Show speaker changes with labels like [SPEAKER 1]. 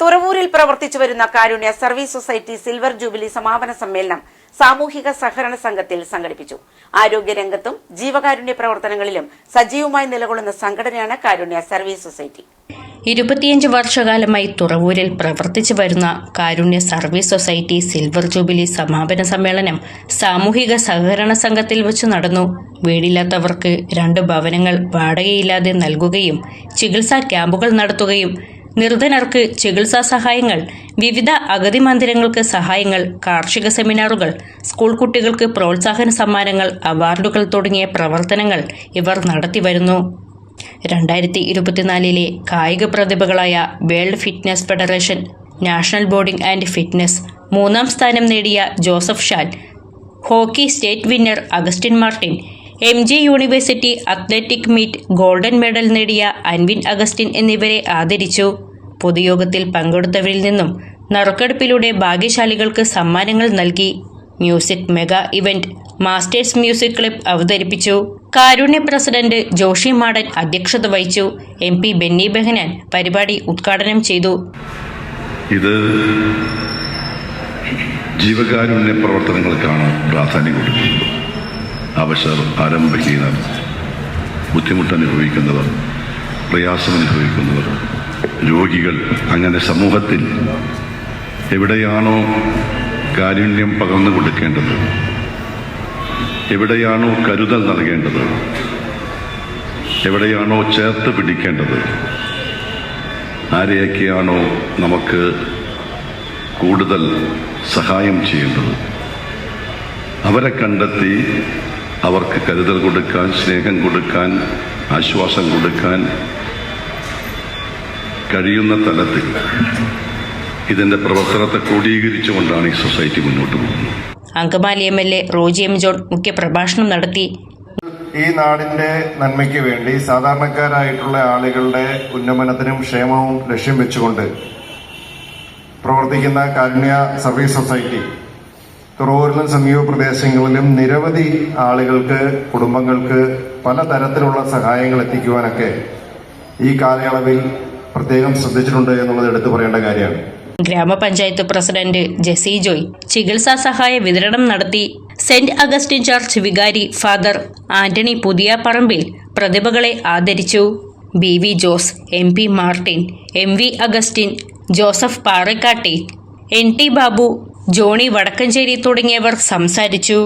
[SPEAKER 1] തുറവൂരിൽ പ്രവർത്തിച്ചു വരുന്ന Karunya service society silver jubilee സമാപന സമ്മേളനം സാമൂഹിക സഹകരണ സംഘത്തിൽ സംഘടിപ്പിച്ചു. ആരോഗ്യരംഗത്തും ജീവകാരുണ്യ പ്രവർത്തനങ്ങളിലും സജീവമായി നിലകൊള്ളുന്ന സംഘടനയാണ് കാരുണ്യ സർവീസ് സൊസൈറ്റി.
[SPEAKER 2] ഇരുപത്തിയഞ്ച് വർഷകാലമായി തുറവൂരിൽ പ്രവർത്തിച്ചു വരുന്ന Karunya service society silver jubilee സമാപന സമ്മേളനം സാമൂഹിക സഹകരണ സംഘത്തിൽ വെച്ച് നടന്നു. വീടില്ലാത്തവർക്ക് രണ്ട് ഭവനങ്ങൾ വാടകയില്ലാതെ നൽകുകയും ചികിത്സാ ക്യാമ്പുകൾ നടത്തുകയും നിർധനർക്ക് ചികിത്സാ സഹായങ്ങൾ വിവിധ അഗതി മന്ദിരങ്ങൾക്ക് സഹായങ്ങൾ കാർഷിക സെമിനാറുകൾ സ്കൂൾ കുട്ടികൾക്ക് പ്രോത്സാഹന സമ്മാനങ്ങൾ അവാർഡുകൾ തുടങ്ങിയ പ്രവർത്തനങ്ങൾ ഇവർ നടത്തിവരുന്നു രണ്ടായിരത്തി ഇരുപത്തിനാലിലെ കായിക പ്രതിഭകളായ world fitness federation national boarding and fitness മൂന്നാം സ്ഥാനം നേടിയ Joseph Shan hockey state winner Augustin Martin M G university athletic meet golden medal നേടിയ അൻവിൻ അഗസ്റ്റിൻ എന്നിവരെ ആദരിച്ചു. പൊതുയോഗത്തിൽ പങ്കെടുത്തവരിൽ നിന്നും നറുക്കെടുപ്പിലൂടെ ഭാഗ്യശാലികൾക്ക് സമ്മാനങ്ങൾ നൽകി. Music mega event masters music club അവതരിപ്പിച്ചു. കാരുണ്യ പ്രസിഡന്റ് ജോഷി മാടൻ അധ്യക്ഷത വഹിച്ചു. എം പി ബെന്നി ബെഹനാൻ പരിപാടി ഉദ്ഘാടനം ചെയ്തു.
[SPEAKER 3] ഇത് ജീവകാരുണ്യ പ്രവർത്തനങ്ങൾക്കാണ് പ്രാധാന്യം കൊടുക്കുന്നത് അവശർ ആരംഭഹീനർ ബുദ്ധിമുട്ട് അനുഭവിക്കുന്നവർ പ്രയാസം അനുഭവിക്കുന്നവർ രോഗികൾ അങ്ങനെ സമൂഹത്തിൽ എവിടെയാണോ കാരുണ്യം പകർന്നു കൊടുക്കേണ്ടത്? എവിടെയാണോ കരുതൽ നൽകേണ്ടത്? എവിടെയാണോ ചേർത്ത് പിടിക്കേണ്ടത്? ആരെയൊക്കെയാണോ നമുക്ക് കൂടുതൽ സഹായം ചെയ്യേണ്ടത്? അവരെ കണ്ടെത്തി അവർക്ക് കരുതൽ കൊടുക്കാൻ സ്നേഹം കൊടുക്കാൻ ആശ്വാസം കൊടുക്കാൻ കഴിയുന്ന തലത്തിൽ ഇതിന്റെ പ്രവർത്തനത്തെ ക്രോഡീകരിച്ചുകൊണ്ടാണ് ഈ സൊസൈറ്റി മുന്നോട്ട് പോകുന്നത്.
[SPEAKER 2] Angamaly M L A Roji M John മുഖ്യപ്രഭാഷണം നടത്തി.
[SPEAKER 4] ഈ നാടിന്റെ നന്മയ്ക്ക് വേണ്ടി സാധാരണക്കാരായിട്ടുള്ള ആളുകളുടെ ഉന്നമനത്തിനും ക്ഷേമവും ലക്ഷ്യം വെച്ചുകൊണ്ട് പ്രവർത്തിക്കുന്ന കാരുണ്യ സർവീസ് സൊസൈറ്റി തുറവൂരിലും സമീപ പ്രദേശങ്ങളിലും നിരവധി ആളുകൾക്ക് കുടുംബങ്ങൾക്ക് പലതരത്തിലുള്ള സഹായങ്ങൾ എത്തിക്കുവാനൊക്കെ ഈ കാലയളവിൽ പ്രത്യേകം ശ്രദ്ധിച്ചിട്ടുണ്ട് എന്നുള്ളത് എടുത്തു പറയേണ്ട കാര്യമാണ്.
[SPEAKER 2] ഗ്രാമപഞ്ചായത്ത് പ്രസിഡന്റ് ജെസി ജോയ് ചികിത്സാ സഹായ വിതരണം നടത്തി സെന്റ് അഗസ്റ്റിൻ ചർച്ച് വികാരി ഫാദർ ആന്റണി പുതിയ പറമ്പിൽ പ്രതിഭകളെ ആദരിച്ചു. B V Jose M P Martin M V Augustin Joseph Parakkatti N T Babu Johny Vadakkanchery തുടങ്ങിയവർ സംസാരിച്ചു.